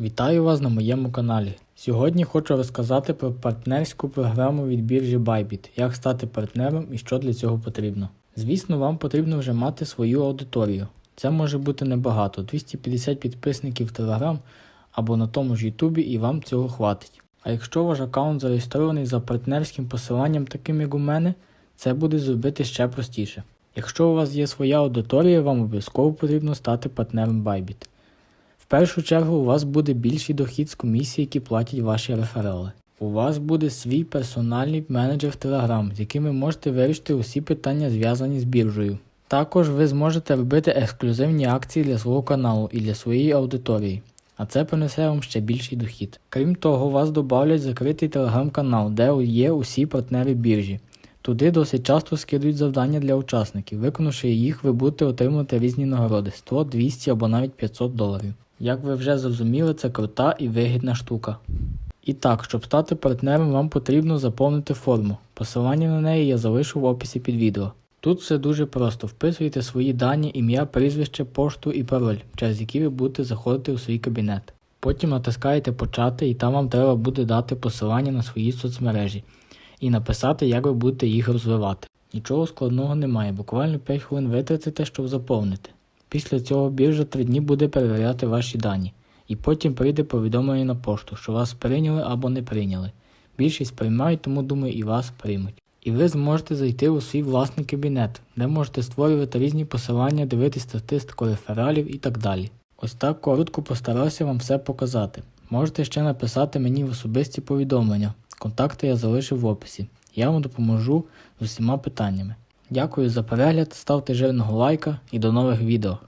Вітаю вас на моєму каналі. Сьогодні хочу розказати про партнерську програму від біржі Bybit, як стати партнером і що для цього потрібно. Звісно, вам потрібно вже мати свою аудиторію. Це може бути небагато 250 підписників в Telegram або на тому ж Ютубі, і вам цього хватить. А якщо ваш аккаунт зареєстрований за партнерським посиланням, таким як у мене, це буде зробити ще простіше. Якщо у вас є своя аудиторія, вам обов'язково потрібно стати партнером Bybit. Першу чергу у вас буде більший дохід з комісії, які платять ваші реферали. У вас буде свій персональний менеджер в Telegram, з яким ви можете вирішити усі питання, зв'язані з біржею. Також ви зможете робити ексклюзивні акції для свого каналу і для своєї аудиторії, а це принесе вам ще більший дохід. Крім того, вас додавлять закритий телеграм-канал, де є усі партнери біржі. Туди досить часто скидують завдання для учасників. Виконавши їх, ви будете отримувати різні нагороди 100, 200 або навіть 500 доларів. Як ви вже зрозуміли, це крута і вигідна штука. І так, щоб стати партнером, вам потрібно заповнити форму. Посилання на неї я залишу в описі під відео. Тут все дуже просто. Вписуєте свої дані, ім'я, прізвище, пошту і пароль, через які ви будете заходити у свій кабінет. Потім натискаєте почати і там вам треба буде дати посилання на свої соцмережі і написати, як ви будете їх розвивати. Нічого складного немає, буквально 5 хвилин витратите, щоб заповнити. Після цього біржа 3 дні буде перевіряти ваші дані, і потім прийде повідомлення на пошту, що вас прийняли або не прийняли. Більшість приймають, тому думаю, і вас приймуть. І ви зможете зайти у свій власний кабінет, де можете створювати різні посилання, дивитись статистику рефералів і так далі. Ось так коротко постарався вам все показати. Можете ще написати мені в особисті повідомлення. Контакти я залишив в описі. Я вам допоможу з усіма питаннями. Дякую за перегляд, ставте жирного лайка і до нових відео.